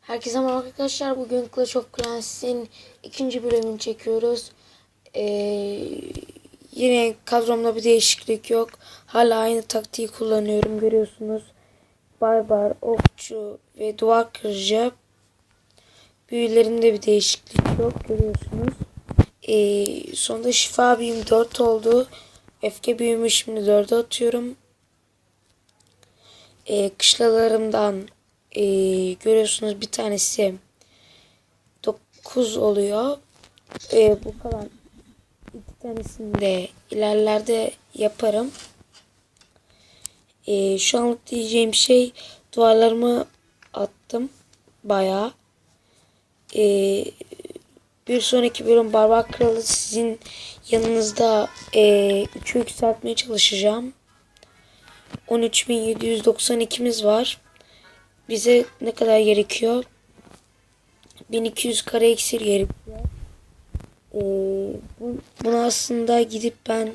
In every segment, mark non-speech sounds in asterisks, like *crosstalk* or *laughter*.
Herkese merhaba arkadaşlar. Bugün Clash of Clans'in ikinci bölümünü çekiyoruz. Ee, yine kadromda bir değişiklik yok. Hala aynı taktiği kullanıyorum. Görüyorsunuz. Barbar, okçu ve duvar kırıcı. Büyülerimde bir değişiklik yok. Görüyorsunuz. Ee, sonunda şifa büyüm 4 oldu. Öfke büyümü şimdi 4'e atıyorum. Ee, kışlalarımdan ee, görüyorsunuz bir tanesi 9 oluyor. Ee, bu kalan iki tanesini de ilerlerde yaparım. Ee, şu anlık diyeceğim şey duvarlarımı attım bayağı. Ee, bir sonraki bölüm Barbar Kralı sizin yanınızda e, 3'ü yükseltmeye çalışacağım. 13.792'miz var. Bize ne kadar gerekiyor? 1200 kare iksir gerekiyor. Ee, bu, bunu aslında gidip ben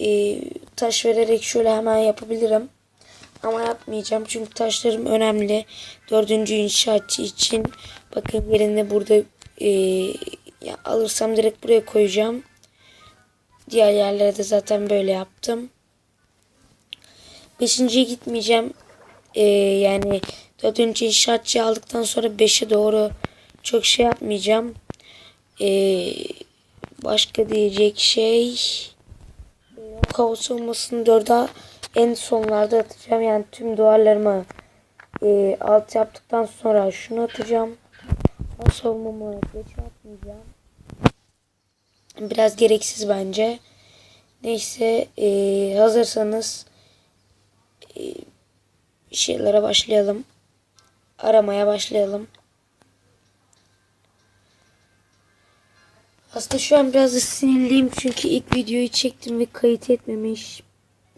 e, taş vererek şöyle hemen yapabilirim. Ama yapmayacağım çünkü taşlarım önemli. Dördüncü inşaatçı için bakın yerine burada e, ya alırsam direkt buraya koyacağım. Diğer yerlere de zaten böyle yaptım. Beşinciye gitmeyeceğim. Ee, yani dördüncü inşaatçıyı aldıktan sonra beşe doğru çok şey yapmayacağım. Ee, başka diyecek şey hava savunmasını dörde en sonlarda atacağım. Yani tüm duvarlarımı e, alt yaptıktan sonra şunu atacağım. Hava savunmamı geç atmayacağım. Biraz gereksiz bence. Neyse e, hazırsanız e, şeylere başlayalım. Aramaya başlayalım. Aslında şu an biraz sinirliyim çünkü ilk videoyu çektim ve kayıt etmemiş.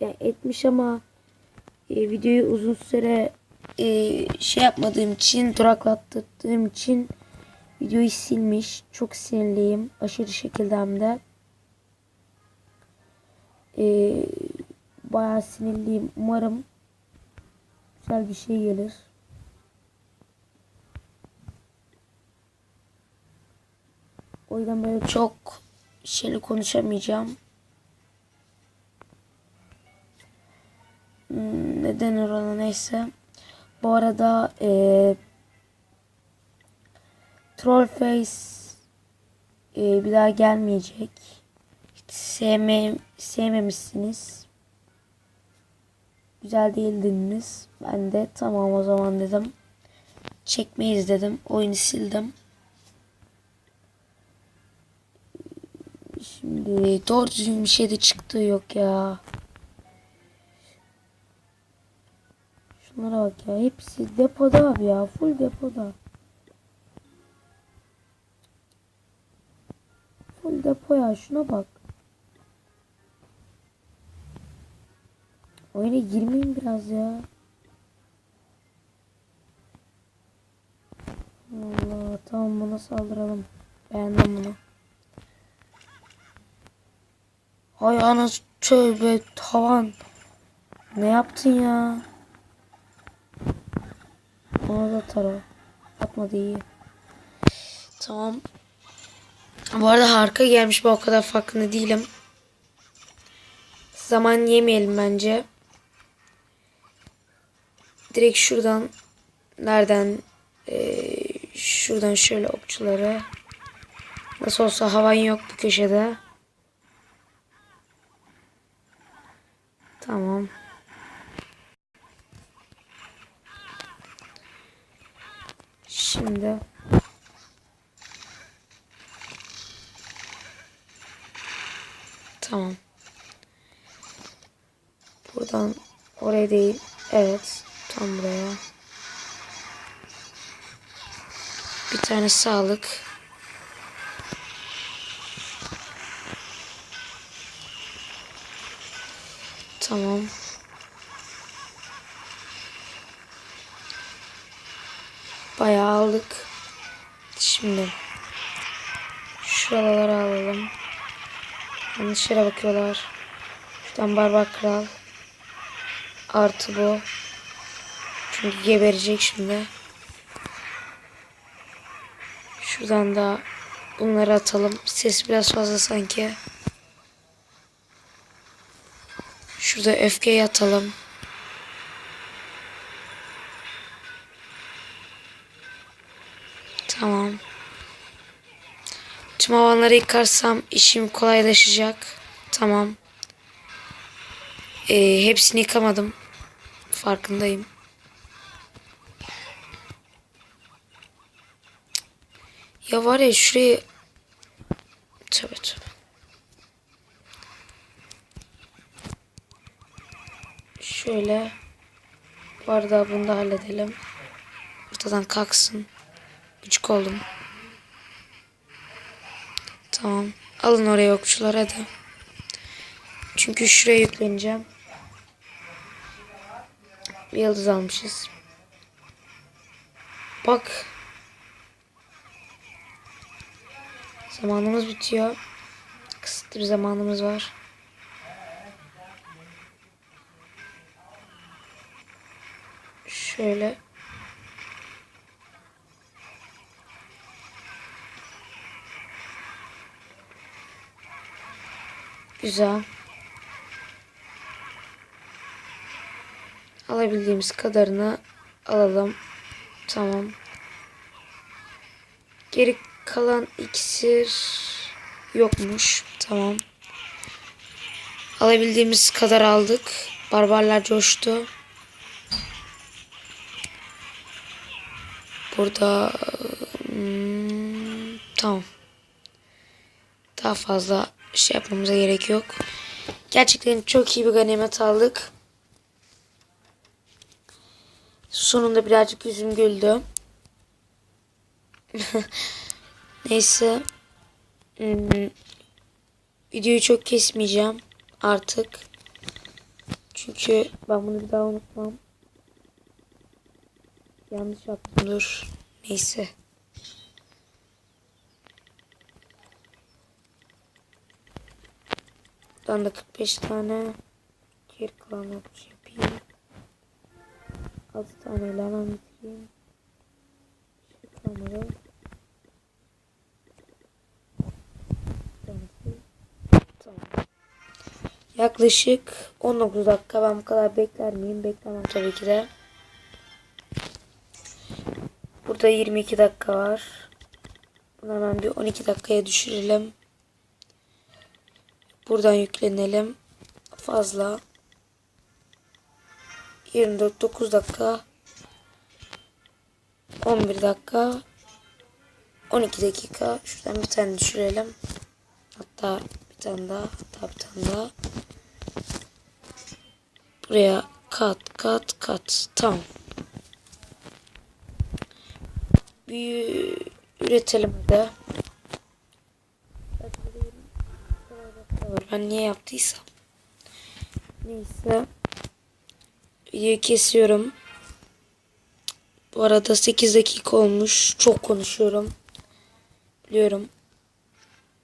Yani etmiş ama e, videoyu uzun süre e, şey yapmadığım için, duraklattırdığım için videoyu silmiş. Çok sinirliyim. Aşırı şekilde hem de. E, bayağı sinirliyim. Umarım güzel bir şey gelir. O yüzden böyle çok şeyli konuşamayacağım. Hmm, neden orana neyse. Bu arada e, Trollface e, bir daha gelmeyecek. Hiç sevme, sevmemişsiniz. Güzel değildiniz. Ben de tamam o zaman dedim. Çekmeyiz dedim. Oyunu sildim. Şimdi doğru düzgün bir şey de çıktığı yok ya. Şunlara bak ya. Hepsi depoda abi ya. Full depoda. Full depo ya. Şuna bak. Oyuna girmeyin biraz ya. Allah tamam buna saldıralım. Beğendim bunu. Hay anas tövbe tavan. Ne yaptın ya? Ona da tara. Atmadı iyi. Tamam. Bu arada harika gelmiş. Ben o kadar farkında değilim. Zaman yemeyelim bence. Direkt şuradan nereden ee, şuradan şöyle okçuları nasıl olsa havan yok bu köşede. Tamam. Şimdi Tamam. Buradan oraya değil. Evet. Tam buraya. Bir tane sağlık. Tamam. Bayağı aldık. Şimdi şuraları alalım. Yanlış yere bakıyorlar. Şuradan barbar kral. Artı bu. Çünkü geberecek şimdi. Şuradan da bunları atalım. Ses biraz fazla sanki. Şurada öfkeyi atalım. Tamam. Tüm havanları yıkarsam işim kolaylaşacak. Tamam. Ee, hepsini yıkamadım. Farkındayım. Ya var ya şurayı... Tövbe tövbe. Şöyle. Arada bunu da halledelim. Ortadan kalksın. Küçük oldum. Tamam. Alın oraya okçular hadi. Çünkü şuraya yükleneceğim. Bir yıldız almışız. Bak. Zamanımız bitiyor. Kısıtlı bir zamanımız var. Şöyle. Güzel. Alabildiğimiz kadarını alalım. Tamam. Geri kalan iksir yokmuş. Tamam. Alabildiğimiz kadar aldık. Barbarlar coştu. Burada hmm, tamam. Daha fazla şey yapmamıza gerek yok. Gerçekten çok iyi bir ganimet aldık. Sonunda birazcık yüzüm güldü. *laughs* Neyse. Hmm, videoyu çok kesmeyeceğim artık. Çünkü ben bunu bir daha unutmam. Yanlış yaptım dur. Neyse. Buradan da 45 tane geri kalan yapmış yapayım. 6 tane hemen bitireyim. Şu kamera. Tamam. Yaklaşık 19 dakika. Ben bu kadar bekler miyim? Beklemem tabii ki de. Burada 22 dakika var. Bunu hemen bir 12 dakikaya düşürelim. Buradan yüklenelim. Fazla. 24 9 dakika. 11 dakika. 12 dakika. Şuradan bir tane düşürelim. Hatta bir tane daha. Hatta bir tane daha. Buraya kat kat kat. Tamam. Bir üretelim de. Ben niye yaptıysam. Neyse. Videoyu kesiyorum. Bu arada 8 dakika olmuş. Çok konuşuyorum. Biliyorum.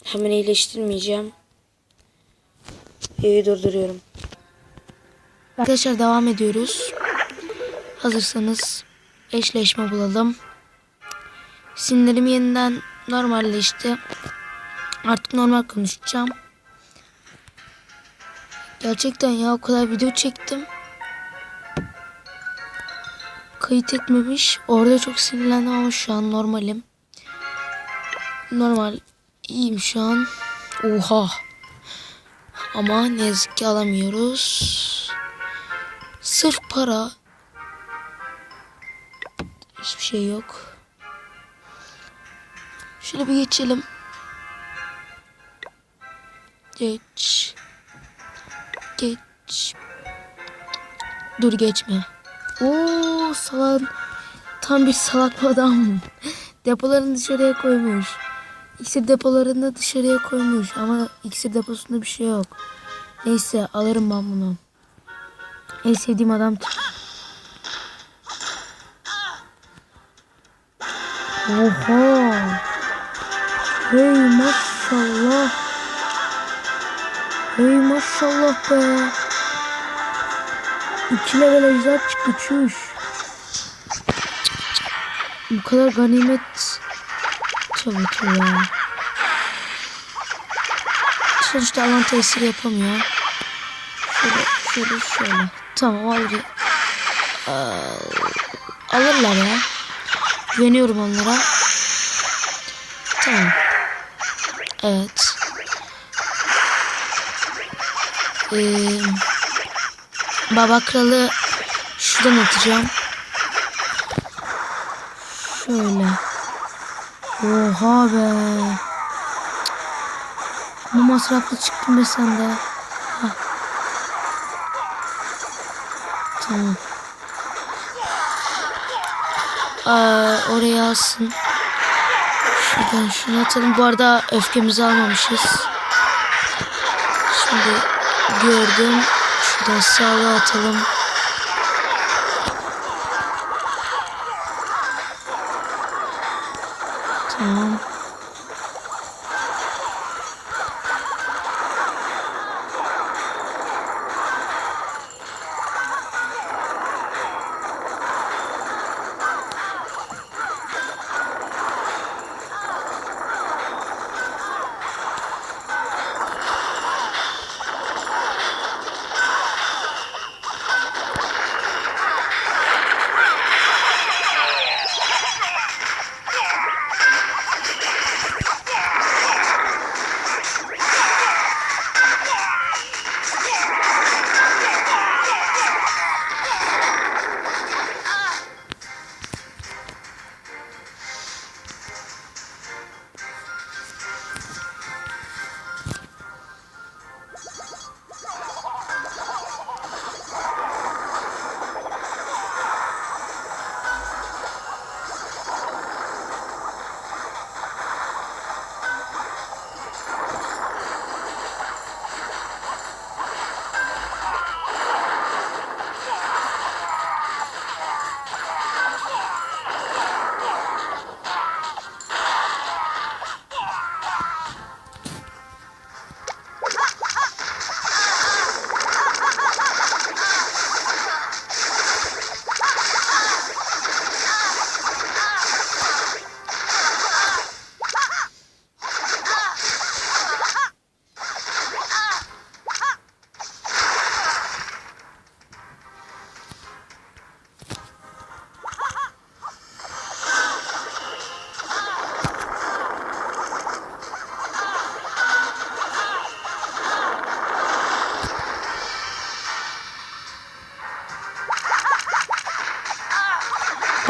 Hemen iyileştirmeyeceğim. Videoyu durduruyorum. Arkadaşlar devam ediyoruz. Hazırsanız eşleşme bulalım. Sinirlerim yeniden normalleşti. Artık normal konuşacağım. Gerçekten ya o kadar video çektim. Kayıt etmemiş. Orada çok sinirlendim ama şu an normalim. Normal. iyiyim şu an. Oha. Ama ne yazık ki alamıyoruz. Sırf para. Hiçbir şey yok. Şöyle bir geçelim. Geç. Geç. Dur geçme. Oo salak. Tam bir salak adam. Depolarını dışarıya koymuş. İksir depolarını dışarıya koymuş ama iksir deposunda bir şey yok. Neyse alırım ben bunu. En sevdiğim adam. Oha. Hey maşallah. Hey maşallah be. İki level ejder çıktı çüş. Bu kadar ganimet çabuk ya. Sonuçta alan tesiri yapamıyor. Şöyle şöyle şöyle. Tamam alır. Ee, alırlar ya. Güveniyorum onlara. Tamam. Evet. Ee, Baba kralı şuradan atacağım. Şöyle. Oha be. Bu masraflı çıktın be sen Aa, oraya alsın. Şuradan şunu atalım. Bu arada öfkemizi almamışız. Şimdi gördüm. Şuradan sağlığa atalım. Tamam.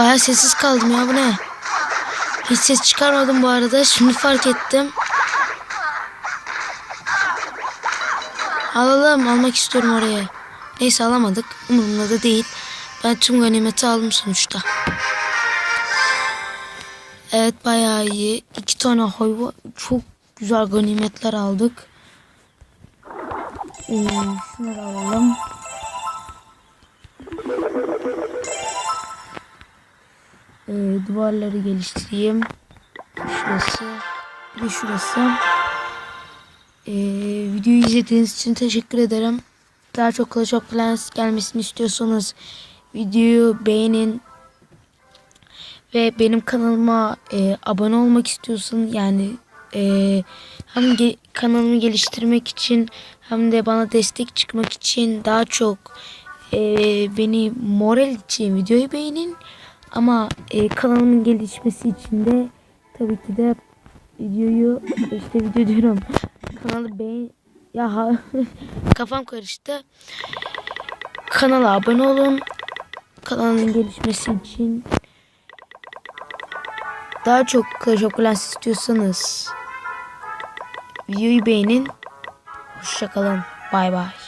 Baya sessiz kaldım ya bu ne? Hiç ses çıkarmadım bu arada. Şimdi fark ettim. Alalım. Almak istiyorum oraya. Neyse alamadık. Umurumda da değil. Ben tüm ganimeti aldım sonuçta. Evet bayağı iyi. İki tane hayvan. Çok güzel ganimetler aldık. Ee, şunları alalım. Ee, duvarları geliştireyim. Şurası. Bir de şurası. Ee, videoyu izlediğiniz için teşekkür ederim. Daha çok Clash of Clans gelmesini istiyorsanız videoyu beğenin. Ve benim kanalıma e, abone olmak istiyorsun yani e, hem ge- kanalımı geliştirmek için hem de bana destek çıkmak için daha çok e, beni moral için videoyu beğenin. Ama e, kanalımın gelişmesi için de tabii ki de videoyu işte video diyorum kanalı beğen ya *laughs* kafam karıştı. Kanala abone olun. Kanalın gelişmesi için daha çok Clash of Clans istiyorsanız videoyu beğenin. Hoşçakalın. Bay bay.